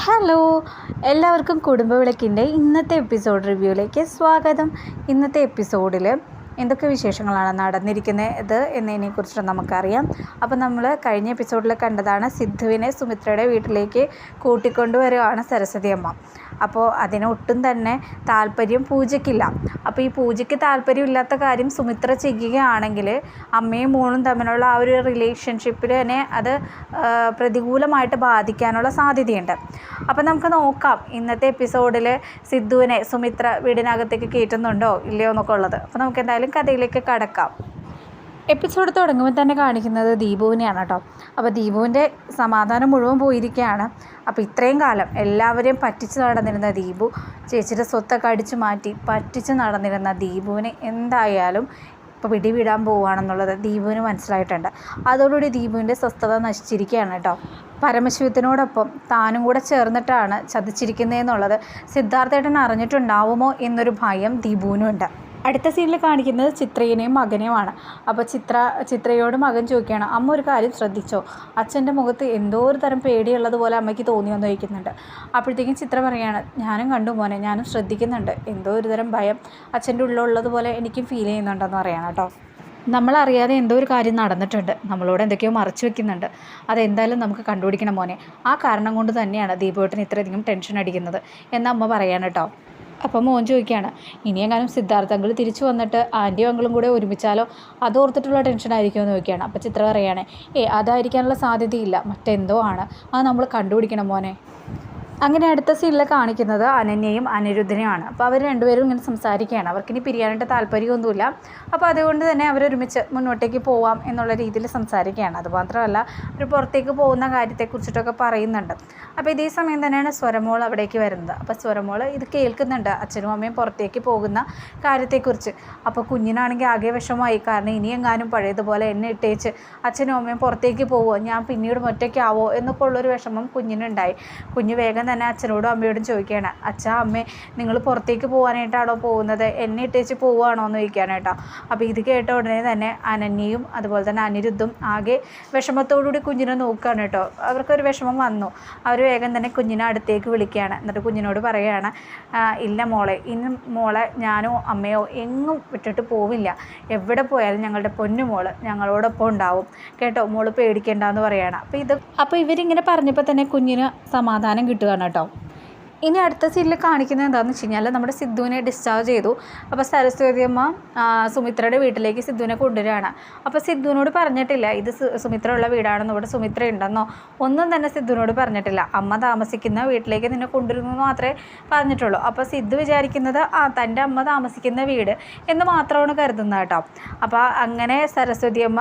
Hello എല്ലാവർക്കും കുടുംബവിളക്കിന്റെ ഇന്നത്തെ episode റിവ്യൂയിലേക്ക് സ്വാഗതം. ഇന്നത്തെ എപ്പിസോഡിൽ എന്തൊക്കെ വിശേഷങ്ങളാണ് നടന്നിരിക്കുന്നത് എന്നതിനെക്കുറിച്ച് നമുക്കറിയാം. അപ്പോൾ നമ്മൾ കഴിഞ്ഞ എപ്പിസോഡിൽ കണ്ടതാണ് സിദ്ധുവിനെ സുമിത്രയുടെ വീട്ടിലേക്ക് കൂട്ടിക്കൊണ്ടുവരികയാണ് സരസ്വതി അമ്മ. അപ്പോൾ അതിനൊട്ടും തന്നെ താല്പര്യം പൂജയ്ക്കില്ല. അപ്പോൾ ഈ പൂജയ്ക്ക് താല്പര്യമില്ലാത്ത കാര്യം സുമിത്ര ചെയ്യുകയാണെങ്കിൽ അമ്മയും മോളും തമ്മിലുള്ള ആ ഒരു റിലേഷൻഷിപ്പിൽ തന്നെ അത് പ്രതികൂലമായിട്ട് ബാധിക്കാനുള്ള സാധ്യതയുണ്ട്. അപ്പോൾ നമുക്ക് നോക്കാം ഇന്നത്തെ എപ്പിസോഡിൽ സിദ്ധുവിനെ സുമിത്ര വീടിനകത്തേക്ക് കയറ്റുന്നുണ്ടോ ഇല്ലയോ എന്നൊക്കെ ഉള്ളത്. അപ്പോൾ നമുക്ക് എന്തായാലും കഥയിലേക്ക് കടക്കാം. എപ്പിസോഡ് തുടങ്ങുമ്പോൾ തന്നെ കാണിക്കുന്നത് ദീപുവിനെയാണ് കേട്ടോ. അപ്പോൾ ദീപുവിന്റെ സമാധാനം മുഴുവൻ പോയിരിക്കുകയാണ്. അപ്പോൾ ഇത്രയും കാലം എല്ലാവരെയും പറ്റിച്ച് നടന്നിരുന്ന ദീപു ചേച്ചിയുടെ സ്വത്തൊക്കെ അടിച്ചു മാറ്റി പറ്റിച്ച് നടന്നിരുന്ന ദീപുവിനെ എന്തായാലും ഇപ്പോൾ പിടിവിടാൻ പോവുകയാണെന്നുള്ളത് ദീപുവിന് മനസ്സിലായിട്ടുണ്ട്. അതോടുകൂടി ദീപുവിന്റെ സ്വസ്ഥത നശിച്ചിരിക്കുകയാണ് കേട്ടോ. പരമശിവത്തിനോടൊപ്പം താനും കൂടെ ചേർന്നിട്ടാണ് ചതിച്ചിരിക്കുന്നതെന്നുള്ളത് സിദ്ധാർത്ഥേട്ടൻ അറിഞ്ഞിട്ടുണ്ടാവുമോ എന്നൊരു ഭയം ദീപുവിനുണ്ട്. അടുത്ത സീനിൽ കാണിക്കുന്നത് ചിത്രയെയും മകനെയുമാണ്. അപ്പോൾ ചിത്ര ചിത്രയോട് മകൻ ചോദിക്കുകയാണ് അമ്മ ഒരു കാര്യം ശ്രദ്ധിച്ചോ? അച്ഛന്റെ മുഖത്ത് എന്തോ ഒരു തരം പേടിയുള്ളതുപോലെ അമ്മയ്ക്ക് തോന്നിയെന്ന് ചോദിക്കുന്നുണ്ട്. അപ്പോഴത്തേക്കും ചിത്ര പറയുകയാണ് ഞാനും കണ്ടു മോനെ ഞാനും ശ്രദ്ധിക്കുന്നുണ്ട്. എന്തോ ഒരു തരം ഭയം അച്ഛന്റെ ഉള്ളിലുള്ളതുപോലെ എനിക്കും ഫീൽ ചെയ്യുന്നുണ്ടെന്ന് പറയണം കേട്ടോ. നമ്മളറിയാതെ എന്തോ ഒരു കാര്യം നടന്നിട്ടുണ്ട്. നമ്മളോട് എന്തൊക്കെയോ മറച്ചു വെക്കുന്നുണ്ട്. അതെന്തായാലും നമുക്ക് കണ്ടുപിടിക്കണം മോനെ. ആ കാരണം കൊണ്ട് തന്നെയാണ് ദീപുവേട്ടന് ഇത്രയധികം ടെൻഷൻ അടിക്കുന്നത്. എന്ന് അമ്മ പറയാണ് കേട്ടോ. അപ്പം മോൻ ചോദിക്കുകയാണ് ഇനിയെങ്ങാനും സിദ്ധാർത്ഥ അങ്കിൾ തിരിച്ചു വന്നിട്ട് ആന്റിയും അങ്കിളും കൂടെ ഒരുമിച്ചാലോ? അതോർത്തിട്ടുള്ള ടെൻഷൻ ആയിരിക്കുമോ? എന്ന് ചോദിക്കുകയാണ്. അപ്പോൾ ചിത്ര പറയുകയാണ് ഏ അതായിരിക്കാനുള്ള സാധ്യതയില്ല. മറ്റെന്തോ ആണ്. അത് നമ്മൾ കണ്ടുപിടിക്കണം മോനെ. അങ്ങനെ അടുത്ത സീനിൽ കാണിക്കുന്നത് അനന്യയും അനിരുദ്ധനെയുമാണ് അപ്പോൾ അവർ രണ്ടുപേരും ഇങ്ങനെ സംസാരിക്കുകയാണ്. അവർക്കിനി പിരിയാനായിട്ട് താല്പര്യമൊന്നുമില്ല. അപ്പോൾ അതുകൊണ്ട് തന്നെ അവരൊരുമിച്ച് മുന്നോട്ടേക്ക് പോവാം എന്നുള്ള രീതിയിൽ സംസാരിക്കുകയാണ്. അതുമാത്രമല്ല അവർ പുറത്തേക്ക് പോകുന്ന കാര്യത്തെക്കുറിച്ചിട്ടൊക്കെ പറയുന്നുണ്ട്. അപ്പോൾ ഇതേ സമയം തന്നെയാണ് സ്വരമോൾ അവിടേക്ക് വരുന്നത്. അപ്പോൾ സ്വരമോൾ ഇത് കേൾക്കുന്നുണ്ട് അച്ഛനും അമ്മയും പുറത്തേക്ക് പോകുന്ന കാര്യത്തെക്കുറിച്ച്. അപ്പോൾ കുഞ്ഞിനാണെങ്കിൽ ആകെ വിഷമമായി. കാരണം ഇനിയെങ്ങാനും പഴയതുപോലെ എന്നെ ഇട്ടേച്ച് അച്ഛനും അമ്മയും പുറത്തേക്ക് പോവുമോ ഞാൻ പിന്നീട് ഒറ്റയ്ക്കാവോ? എന്നൊക്കെ ഉള്ളൊരു വിഷമം കുഞ്ഞിനുണ്ടായി. കുഞ്ഞ് വേഗം തന്നെ അച്ഛനോടും അമ്മയോടും ചോദിക്കുകയാണ് അച്ഛാ അമ്മേ നിങ്ങൾ പുറത്തേക്ക് പോകാനായിട്ടാണോ പോകുന്നത്? എന്നെ ഇട്ടേച്ച് പോവുകയാണോ എന്ന് ചോദിക്കാനായിട്ടോ അപ്പോൾ ഇത് കേട്ട ഉടനെ തന്നെ അനന്യയും അതുപോലെ തന്നെ അനിരുദ്ധും ആകെ വിഷമത്തോടുകൂടി കുഞ്ഞിനെ നോക്കുകയാണ് കേട്ടോ. അവർക്കൊരു വിഷമം വന്നു. അവർ വേഗം തന്നെ കുഞ്ഞിനെ അടുത്തേക്ക് വിളിക്കുകയാണ്. എന്നിട്ട് കുഞ്ഞിനോട് പറയുകയാണ് ഇല്ല മോളെ ഇന്ന് മോളെ ഞാനോ അമ്മയോ എങ്ങും വിട്ടിട്ട് പോവില്ല. എവിടെ പോയാലും ഞങ്ങളുടെ പൊന്നു മോൾ ഞങ്ങളോടൊപ്പം ഉണ്ടാവും. കേട്ടോ മോൾ പേടിക്കേണ്ടെന്ന് പറയുകയാണ്. അപ്പോൾ ഇത് അപ്പോൾ ഇവരിങ്ങനെ പറഞ്ഞപ്പോൾ തന്നെ കുഞ്ഞിന് സമാധാനം കിട്ടുകയാണ് കേട്ടോ ഇനി അടുത്ത സീനിൽ കാണിക്കുന്നത് എന്താണെന്ന് വെച്ച് കഴിഞ്ഞാൽ നമ്മുടെ സിദ്ധുവിനെ ഡിസ്ചാർജ് ചെയ്തു. അപ്പോൾ സരസ്വതി അമ്മ സുമിത്രയുടെ വീട്ടിലേക്ക് സിദ്ധുവിനെ കൊണ്ടുവരികയാണ്. അപ്പോൾ സിദ്ധുവിനോട് പറഞ്ഞിട്ടില്ല ഇത് സുമിത്ര ഉള്ള വീടാണെന്നോ ഇവിടെ സുമിത്ര ഉണ്ടെന്നോ ഒന്നും തന്നെ സിദ്ധുവിനോട് പറഞ്ഞിട്ടില്ല. അമ്മ താമസിക്കുന്ന വീട്ടിലേക്ക് നിന്നെ കൊണ്ടുവരുന്നു മാത്രമേ പറഞ്ഞിട്ടുള്ളൂ. അപ്പോൾ സിദ്ധു വിചാരിക്കുന്നത് ആ തന്റെ അമ്മ താമസിക്കുന്ന വീട് എന്ന് മാത്രമാണ് കരുതുന്നത് കേട്ടോ. അപ്പോൾ അങ്ങനെ സരസ്വതി അമ്മ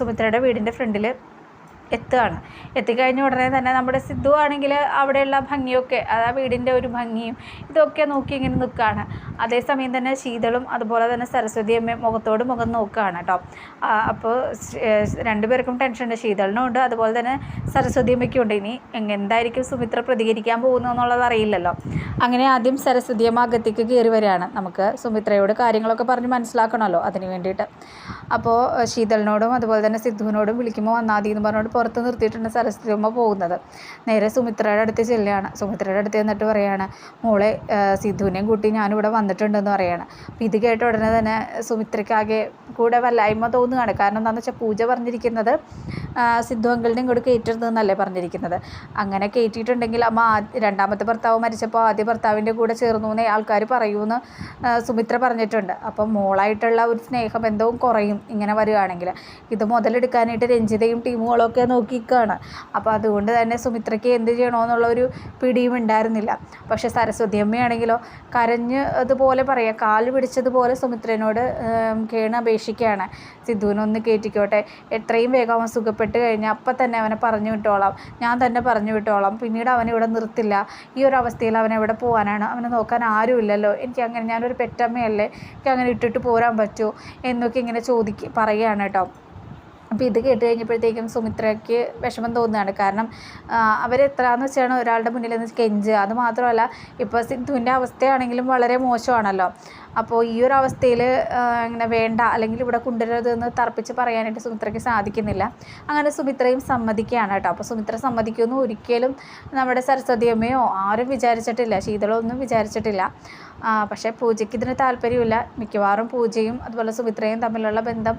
സുമിത്രയുടെ വീടിന്റെ ഫ്രണ്ടിൽ എത്തുകയാണ്. എത്തിക്കഴിഞ്ഞ ഉടനെ തന്നെ നമ്മുടെ സിദ്ധു ആണെങ്കിൽ അവിടെയുള്ള ഭംഗിയൊക്കെ അതാ വീടിന്റെ ഒരു ഭംഗിയും ഇതൊക്കെ നോക്കി ഇങ്ങനെ നിൽക്കുകയാണ്. അതേസമയം തന്നെ ശീതളും അതുപോലെ തന്നെ സരസ്വതി അമ്മയും മുഖത്തോട് മുഖം നോക്കുകയാണ് കേട്ടോ. അപ്പോൾ രണ്ടുപേർക്കും ടെൻഷനുണ്ട് ശീതളിനും ഉണ്ട്. അതുപോലെ തന്നെ സരസ്വതി അമ്മയ്ക്കും ഉണ്ട്. ഇനി എന്തായിരിക്കും സുമിത്ര പ്രതികരിക്കാൻ പോകുന്നത് എന്നുള്ളത് അറിയില്ലല്ലോ. അങ്ങനെ ആദ്യം സരസ്വതി അമ്മ അകത്തേക്ക് കയറി വരികയാണ്. നമുക്ക് സുമിത്രയോട് കാര്യങ്ങളൊക്കെ പറഞ്ഞ് മനസ്സിലാക്കണമല്ലോ അതിന് വേണ്ടിയിട്ട്. അപ്പോൾ ശീതളിനോടും അതുപോലെ തന്നെ സിദ്ധുവിനോടും വിളിക്കുമ്പോൾ വന്നാൽ മതി എന്ന് പറഞ്ഞുകൊണ്ട് പുറത്ത് നിർത്തിയിട്ടുണ്ട് സരസ്വതി അമ്മ പോകുന്നത്. നേരെ സുമിത്രയുടെ അടുത്ത് ചെല്ലുകയാണ്. സുമിത്രയുടെ അടുത്ത് ചെന്നിട്ട് പറയുകയാണ് മോളെ സിദ്ധുവിനെയും കൂട്ടി ഞാനിവിടെ വന്നിട്ടുണ്ടെന്ന് പറയുകയാണ് അപ്പോൾ ഇത് കേട്ട ഉടനെ തന്നെ സുമിത്രയ്ക്കാകെ കൂടെ വല്ലായ്മ തോന്നുകയാണ്. കാരണം എന്താണെന്ന് വെച്ചാൽ പൂജ പറഞ്ഞിരിക്കുന്നത് സിദ്ധു അങ്കിളിനെയും കൂടി കയറ്റരുതെന്നല്ലേ പറഞ്ഞിരിക്കുന്നത്. അങ്ങനെ കയറ്റിയിട്ടുണ്ടെങ്കിൽ അമ്മ രണ്ടാമത്തെ ഭർത്താവ് മരിച്ചപ്പോൾ ആദ്യ ഭർത്താവിന്റെ കൂടെ ചേർന്നു എന്നേ ആൾക്കാർ പറയൂന്ന് സുമിത്ര പറഞ്ഞിട്ടുണ്ട്. അപ്പം മോളായിട്ടുള്ള ഒരു സ്നേഹബന്ധവും കുറയും ഇങ്ങനെ വരികയാണെങ്കിൽ. ഇത് മുതലെടുക്കാനായിട്ട് രഞ്ജിതയും ടീമുകളും ഒക്കെ നോക്കിക്കാണ്. അപ്പോൾ അതുകൊണ്ട് തന്നെ സുമിത്രയ്ക്ക് എന്ത് ചെയ്യണമെന്നുള്ള ഒരു പിടിയും ഉണ്ടായിരുന്നില്ല. പക്ഷേ സരസ്വതി അമ്മയാണെങ്കിലോ കരഞ്ഞ് അതുപോലെ പറയാം. കാൽ പിടിച്ചതുപോലെ സുമിത്രനോട് കേണ് അപേക്ഷിക്കുകയാണ്. സിദ്ധുവിനൊന്ന് കയറ്റിക്കോട്ടെ എത്രയും വേഗം അവൻ സുഖപ്പെട്ട് കഴിഞ്ഞാൽ അപ്പം തന്നെ അവനെ പറഞ്ഞു വിട്ടോളാം. ഞാൻ തന്നെ പറഞ്ഞു വിട്ടോളാം. പിന്നീട് അവൻ ഇവിടെ നിർത്തില്ല. ഈ ഒരു അവസ്ഥയിൽ അവൻ എവിടെ പോകാനാണ്? അവനെ നോക്കാൻ ആരുമില്ലല്ലോ എനിക്ക് അങ്ങനെ ഞാനൊരു പെറ്റമ്മയല്ലേ. എനിക്ക് അങ്ങനെ ഇട്ടിട്ട് പോരാൻ പറ്റുമോ എന്നൊക്കെ ഇങ്ങനെ ചോദിക്കുക പറയുകയാണ് കേട്ടോ. അപ്പോൾ ഇത് കേട്ട് കഴിഞ്ഞപ്പോഴത്തേക്കും സുമിത്രയ്ക്ക് വിഷമം തോന്നുകയാണ്. കാരണം അവർ അവരെത്രയാന്ന് വെച്ചാണ് ഒരാളുടെ മുന്നിൽ നിന്ന് അത് മാത്രമല്ല ഇപ്പോൾ സിദ്ധുവിന്റെ അവസ്ഥയാണെങ്കിലും വളരെ മോശമാണല്ലോ. അപ്പോൾ ഈ ഒരു അവസ്ഥയിൽ ഇങ്ങനെ വേണ്ട അല്ലെങ്കിൽ ഇവിടെ കൊണ്ടുവരരുതെന്ന് തർപ്പിച്ച് പറയാനായിട്ട് സുമിത്രയ്ക്ക് സാധിക്കുന്നില്ല. അങ്ങനെ സുമിത്രയും സമ്മതിക്കുകയാണ് കേട്ടോ. അപ്പോൾ സുമിത്ര സമ്മതിക്കുമെന്ന് ഒരിക്കലും നമ്മുടെ സരസ്വതി അമ്മയോ ആരും വിചാരിച്ചിട്ടില്ല. ശീതളൊന്നും വിചാരിച്ചിട്ടില്ല. പക്ഷേ പൂജയ്ക്ക് ഇതിന് താല്പര്യമില്ല. മിക്കവാറും പൂജയും അതുപോലെ സുമിത്രയും തമ്മിലുള്ള ബന്ധം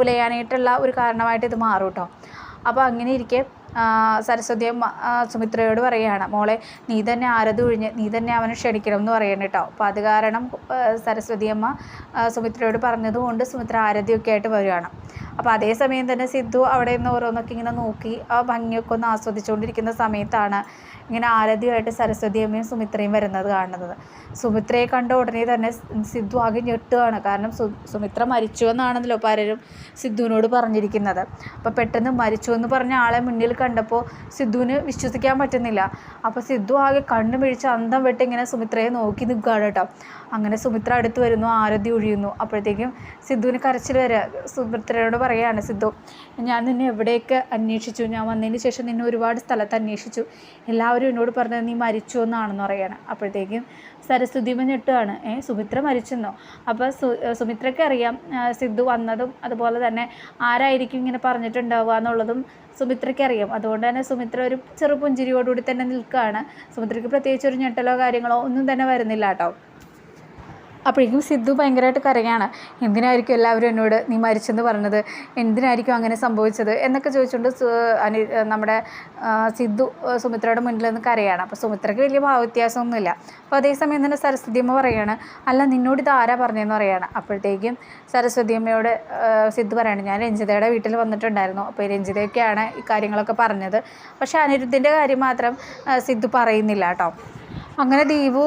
ഉലയാനായിട്ടുള്ള ഒരു കാരണമായിട്ട് ഇത് മാറും കേട്ടോ. അപ്പോൾ അങ്ങനെ ഇരിക്കെ സരസ്വതി അമ്മ സുമിത്രയോട് പറയുകയാണ്. മോളെ നീ തന്നെ ആരത് ഒഴിഞ്ഞ് നീ തന്നെ അവനെ ക്ഷണിക്കണം എന്ന് പറയണം കേട്ടോ. അപ്പോൾ അത് കാരണം സരസ്വതി അമ്മ സുമിത്രയോട് പറഞ്ഞതുകൊണ്ട് സുമിത്ര ആരതിയൊക്കെ ആയിട്ട് വരികയാണ്. അപ്പോൾ അതേസമയം തന്നെ സിദ്ധു അവിടെ നിന്ന് ഓരോന്നൊക്കെ ഇങ്ങനെ നോക്കി ആ ഭംഗിയൊക്കെ ഒന്ന് ആസ്വദിച്ചുകൊണ്ടിരിക്കുന്ന സമയത്താണ് ഇങ്ങനെ ആരതിയായിട്ട് സരസ്വതി അമ്മയും സുമിത്രയും വരുന്നത് കാണുന്നത്. സുമിത്രയെ കണ്ട ഉടനെ തന്നെ സിദ്ധു ആകെ ഞെട്ടുകയാണ്. കാരണം സുമിത്ര മരിച്ചു എന്നാണല്ലോ പലരും സിദ്ധുവിനോട് പറഞ്ഞിരിക്കുന്നത്. അപ്പോൾ പെട്ടെന്ന് മരിച്ചു എന്ന് പറഞ്ഞ ആളെ മുന്നിൽ കണ്ടപ്പോൾ സിദ്ധുവിന് വിശ്വസിക്കാൻ പറ്റുന്നില്ല. അപ്പോൾ സിദ്ധു ആകെ കണ്ണു മിഴിച്ച് അന്തം വിട്ട് ഇങ്ങനെ സുമിത്രയെ നോക്കി നിൽക്കുകയാണ് കേട്ടോ. അങ്ങനെ സുമിത്ര അടുത്ത് വരുന്നു ആരതി ഒഴിയുന്നു. അപ്പോഴത്തേക്കും സിദ്ധുവിന് കരച്ചിൽ വരിക സുമിത്രയോട് പറയുകയാണ് സിദ്ധു ഞാൻ നിന്നെ എവിടെയൊക്കെ അന്വേഷിച്ചു? ഞാൻ വന്നതിന് ശേഷം നിന്നെ ഒരുപാട് സ്ഥലത്ത് അന്വേഷിച്ചു. എല്ലാവരും എന്നോട് പറഞ്ഞത് നീ മരിച്ചു എന്നാണെന്ന് പറയുകയാണ് അപ്പോഴത്തേക്കും സരസ്വതിമ ഞെട്ടുകയാണ് ഏ സുമിത്ര മരിച്ചെന്നോ? അപ്പോൾ സു സുമിത്രയ്ക്ക് അറിയാം സിദ്ധു വന്നതും അതുപോലെ തന്നെ ആരായിരിക്കും ഇങ്ങനെ പറഞ്ഞിട്ടുണ്ടാവുക എന്നുള്ളതും സുമിത്രയ്ക്ക് അറിയാം. അതുകൊണ്ട് തന്നെ സുമിത്ര ഒരു ചെറു പുഞ്ചിരിയോടുകൂടി തന്നെ നിൽക്കുകയാണ്. സുമിത്രയ്ക്ക് പ്രത്യേകിച്ച് ഒരു ഞെട്ടലോ കാര്യങ്ങളോ ഒന്നും തന്നെ വരുന്നില്ല കേട്ടോ. അപ്പോഴേക്കും സിദ്ധു ഭയങ്കരമായിട്ട് കരയാണ്. എന്തിനായിരിക്കും എല്ലാവരും എന്നോട് നീ മരിച്ചെന്ന് പറഞ്ഞത്? എന്തിനായിരിക്കും അങ്ങനെ സംഭവിച്ചത്? എന്നൊക്കെ ചോദിച്ചുകൊണ്ട് അനി നമ്മുടെ സിദ്ധു സുമിത്രയുടെ മുന്നിൽ നിന്ന് കരയാണ്. അപ്പോൾ സുമിത്രയ്ക്ക് വലിയ ഭാവവ്യത്യാസമൊന്നുമില്ല. അപ്പോൾ അതേസമയം തന്നെ സരസ്വതി അമ്മ പറയുകയാണ് അല്ല നിന്നോട് ഇത് ആരാ പറഞ്ഞതെന്ന് പറയുകയാണ് അപ്പോഴത്തേക്കും സരസ്വതി അമ്മയോട് സിദ്ധു പറയാണ് ഞാൻ രഞ്ജിതയുടെ വീട്ടിൽ വന്നിട്ടുണ്ടായിരുന്നു. അപ്പോൾ രഞ്ജിതയൊക്കെയാണ് ഈ കാര്യങ്ങളൊക്കെ പറഞ്ഞത്. പക്ഷേ അനിരുദ്ധിന്റെ കാര്യം മാത്രം സിദ്ധു പറയുന്നില്ല കേട്ടോ. അങ്ങനെ ദീപു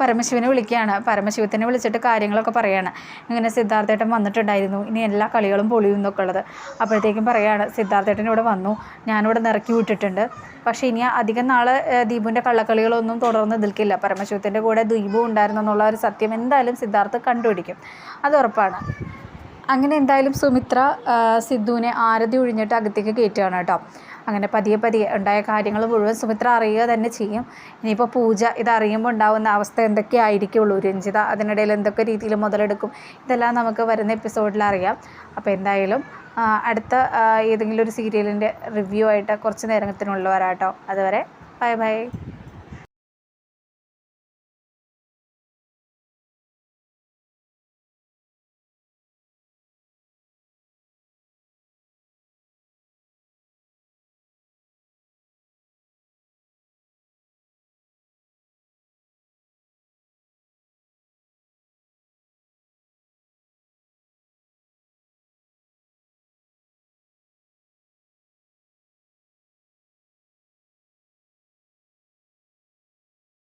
പരമശിവനെ വിളിക്കുകയാണ്. പരമശിവത്തിനെ വിളിച്ചിട്ട് കാര്യങ്ങളൊക്കെ പറയാണ്. ഇങ്ങനെ സിദ്ധാർത്ഥേട്ടൻ വന്നിട്ടുണ്ടായിരുന്നു. ഇനി എല്ലാ കളികളും പൊളിയും എന്നൊക്കെ ഉള്ളത്. അപ്പോഴത്തേക്കും പറയാണ് സിദ്ധാർത്ഥേട്ടൻ ഇവിടെ വന്നു. ഞാനിവിടെ നിറക്കി വിട്ടിട്ടുണ്ട്. പക്ഷേ ഇനി അധികം നാൾ ദീപുവിന്റെ കള്ളക്കളികളൊന്നും തുടർന്ന് നിൽക്കില്ല. പരമശിവത്തിന്റെ കൂടെ ദീപു ഉണ്ടായിരുന്നു എന്നുള്ള ഒരു സത്യം എന്തായാലും സിദ്ധാർത്ഥ് കണ്ടുപിടിക്കും. അത് ഉറപ്പാണ്. അങ്ങനെ എന്തായാലും സുമിത്ര സിദ്ധുവിനെ ആരതി ഒഴിഞ്ഞിട്ട് അകത്തേക്ക് കയറ്റുകയാണ് കേട്ടോ. അങ്ങനെ പതിയെ പതിയെ ഉണ്ടായ കാര്യങ്ങൾ മുഴുവൻ സുമിത്ര അറിയുക തന്നെ ചെയ്യും. ഇനിയിപ്പോൾ പൂജ ഇതറിയുമ്പോൾ ഉണ്ടാകുന്ന അവസ്ഥ എന്തൊക്കെ ആയിരിക്കുള്ളൂ രഞ്ജിത അതിനിടയിൽ എന്തൊക്കെ രീതിയിൽ മുതലെടുക്കും? ഇതെല്ലാം നമുക്ക് വരുന്ന എപ്പിസോഡിൽ അറിയാം. അപ്പോൾ എന്തായാലും അടുത്ത ഏതെങ്കിലും ഒരു സീരിയലിന്റെ റിവ്യൂ ആയിട്ട് കുറച്ച് നേരത്തിനുള്ളവരാട്ടോ അതുവരെ ബൈ ബൈ